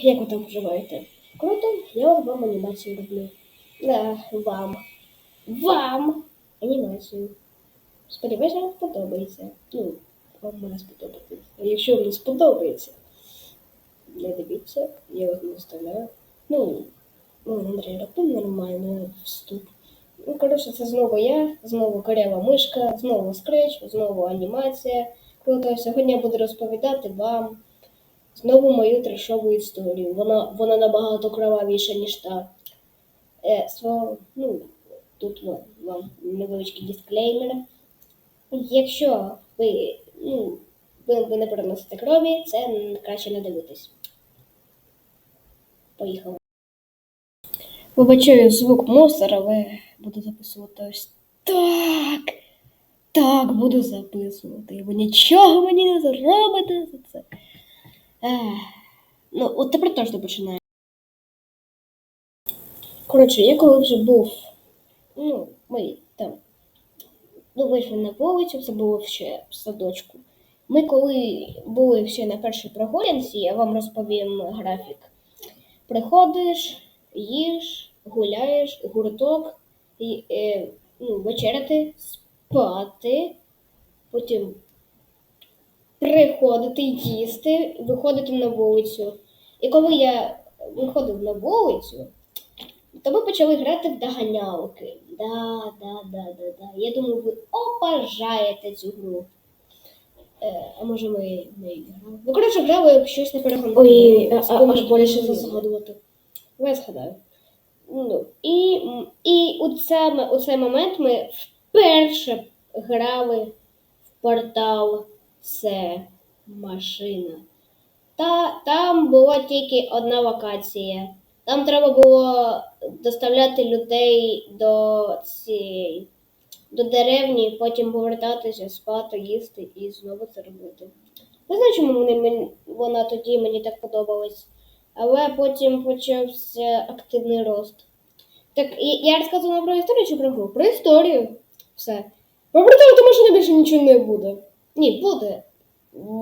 Як ви там поживаєте? Круто, я вам анімацію роблю. Да, вам. Вам анімацію. Сподіваюся, вам сподобається. Ну, вам має сподобатися. А якщо вам не сподобається, не дивіться, я вас не вставляю. Ну, ну, Андрій, раптом нормально вступ. Ну, коротше, це знову я, знову корява мишка, знову скреч, знову анімація. Круто, сьогодні я буду розповідати вам знову мою трешову історію. Вона, вона набагато кровавіша, ніж та. Е, сво, ну, тут вам, невеличкий дисклеймер. Якщо ви, ну, ви, ви не переносите крові, це краще не дивитись. Поїхали. Вибачаю звук мусора, але буду записувати ось так. Так, буду записувати. Ви нічого мені не зробите за це. Ну, от тепер точно починаю. Коротше, я коли вже був, ну, ми там, ну, вийшли на вулицю, це було ще в садочку. Ми коли були ще на першій прогулянці, я вам розповім графік. Приходиш, їш, гуляєш, гурток, і, е, ну, вечеряти, спати, потім приходити, їсти, виходити на вулицю. І коли я виходив на вулицю, то ми почали грати в доганялки. Да, да, да, да, да. Я думаю, ви обожаєте цю гру. Е, а може ми не грали? Ну, коротше, грали в щось на перегонку. Ой, а- а- Спомниш аж більше згадувати. Ну, Я згадаю. Ну, і, і у, це, у цей момент ми вперше грали в портал це машина. Та там була тільки одна локація. Там треба було доставляти людей до цієї до деревні, потім повертатися, спати, їсти і знову це робити. Не знаю, чому вона тоді мені так подобалась. Але потім почався активний рост. Так, я розказувала про історію чи про гру? Про історію. Все. Про портал, тому більше нічого не буде. Ні, буде.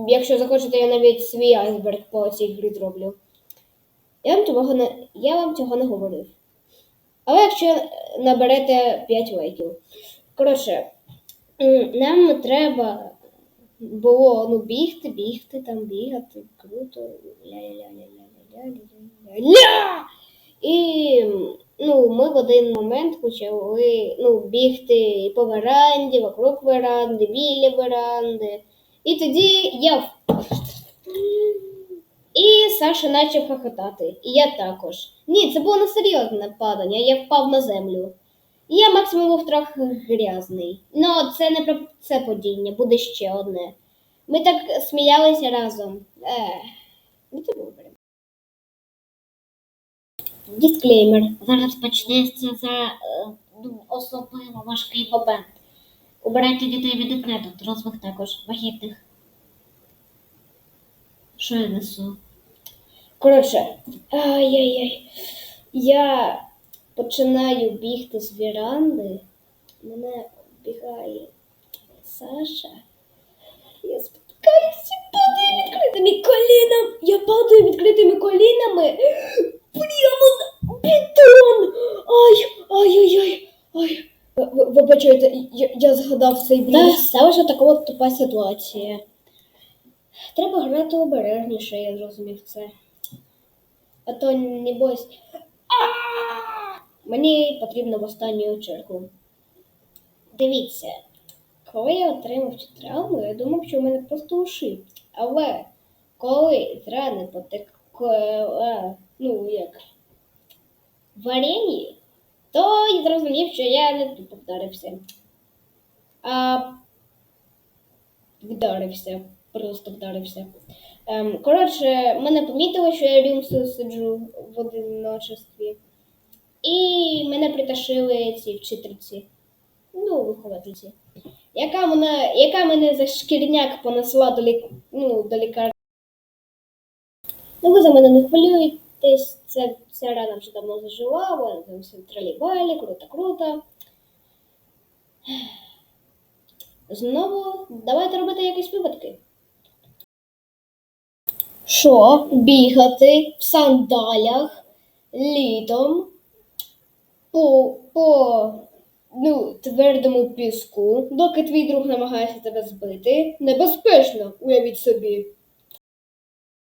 Якщо захочете, я навіть свій айсберг по цій грі зроблю. Я вам цього не, я вам цього не говорив. Але якщо наберете 5 лайків. Коротше, нам треба було ну, бігти, бігти, там бігати. Круто. Ля-ля-ля-ля-ля-ля-ля-ля. І ну, ми в один момент почали ну, бігти по веранді, вокруг веранди, біля веранди. І тоді я. І Саша почав хохотати. І я також. Ні, це було не серйозне падання, я впав на землю. Я максимум був трохи грязний. Ну, це не про це падіння, буде ще одне. Ми так сміялися разом. Ех, ну це прям. Дисклеймер. Зараз почнеться за е, ну, особливо важкий момент. Убирайте дітей від інтернету, дорослих також, вагітних. Що я несу? Коротше, ай-яй-яй. Я починаю бігти з віранди. Мене бігає Саша. Я спотикаюся, падаю відкритими колінами. Я падаю відкритими колінами. Я, я згадав цей бій. Та сталася така от тупа ситуація. Треба грати обережніше, я зрозумів це. А то небось. А! Мені потрібно в останню чергу. Дивіться, коли я отримав цю травму, я думав, що в мене просто ушиб. Але коли з рани потекло, ну як, варені, то я зрозумів, що я не тупо вдарився. А вдарився, просто вдарився. Ем, коротше, мене помітили, що я рюмсу сиджу в одиночестві. І мене притащили ці вчительці, ну, виховательці, яка мене, яка мене за шкірняк понесла до, лік, ну, до лікарні. Ну, ви за мене не хвилюєтесь, це, ця рана вже давно зажила, вона там все тралівалі, круто-круто. Знову давайте робити якісь випадки. Що бігати в сандалях літом по, по ну, твердому піску, доки твій друг намагається тебе збити, небезпечно, уявіть собі.